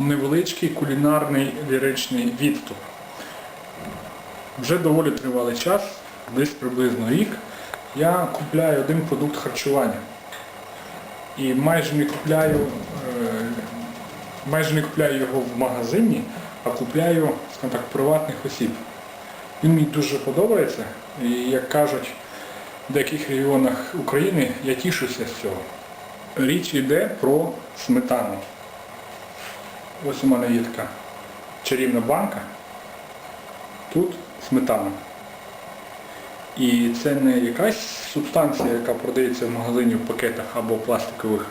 невеличкий кулінарний ліричний відступ. Вже доволі тривалий час, десь приблизно рік, я купляю один продукт харчування. І майже не купляю, е, майже не купляю його в магазині, а купляю, скажімо так, приватних осіб. Він мені дуже подобається. І як кажуть в деяких регіонах України, я тішуся з цього. Річ йде про сметану. Ось у мене є така чарівна банка. Тут сметана. І це не якась субстанція, яка продається в магазині в пакетах або пластикових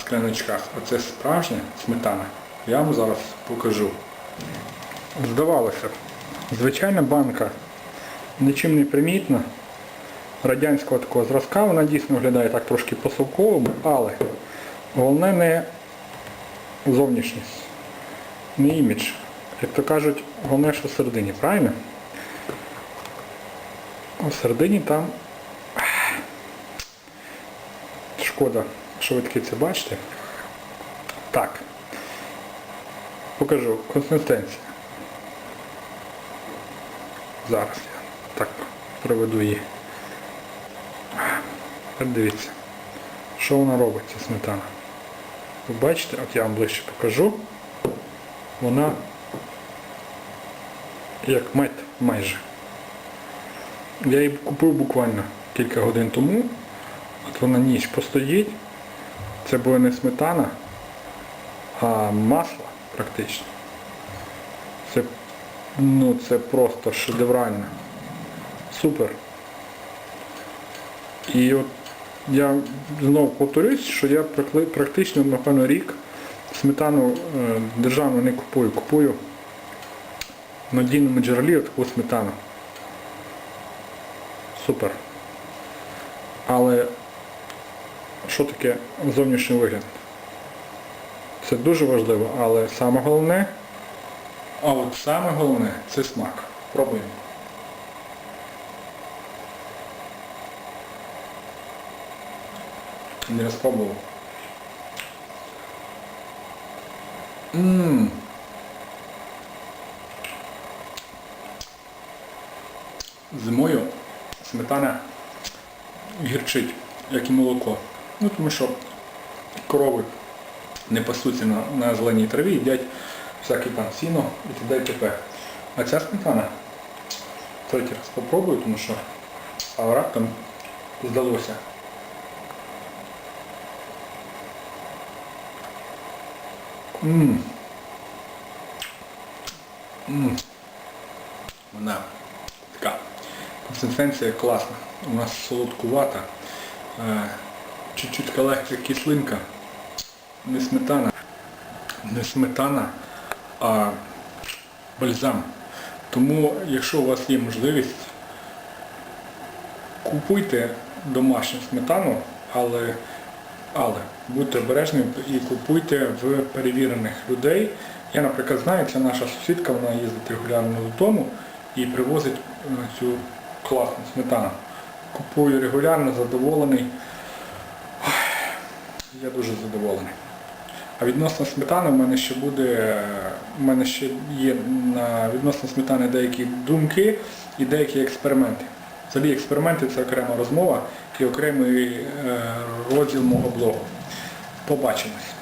скляночках, а це справжня сметана. Я вам зараз покажу. Здавалося б, звичайна банка нічим не примітна. Радянського такого зразка, вона дійсно виглядає так трошки по-совковому, але головне не зовнішність, не імідж. Як то кажуть, головне, що всередині, правильно? А всередині там шкода, що ви таки це бачите. Так. Покажу консистенція. Зараз я так проведу її. Дивіться, що вона робить, ця сметана. Ви бачите, от я вам ближче покажу. Вона як мед майже. Я її купив буквально кілька годин тому. От вона ніч постоїть. Це була не сметана, а масло практично. Це, ну, це просто шедеврально. Супер. І от я знову повторюсь, що я практично, напевно, рік сметану е, державну не купую. Купую в надійному джерелі таку сметану. Супер. Але що таке зовнішній вигляд? Це дуже важливо, але саме головне, а от саме головне це смак. Пробуємо. Не спробував. Ммм. Зимою сметана гірчить, як і молоко. Ну тому що корови не пасуться на, на зеленій траві, їдять всяке там сіно і т.д. і т.п. А ця сметана, третій раз спробую, тому що а раптом здалося. Ммм. Ммм. Вона така. Консистенція класна. У нас солодкувата. Е, Чуть-чуть легка кислинка. Не сметана. Не сметана, а бальзам. Тому, якщо у вас є можливість, купуйте домашню сметану, але, але будьте обережні і купуйте в перевірених людей. Я, наприклад, знаю, це наша сусідка, вона їздить регулярно додому і привозить е, цю класну сметану. Купую регулярно, задоволений. Я дуже задоволений. А відносно сметани в мене ще буде, е, в мене ще є на відносно сметани деякі думки і деякі експерименти. Взагалі експерименти це окрема розмова і окремий е, розділ мого блогу. Побачимось.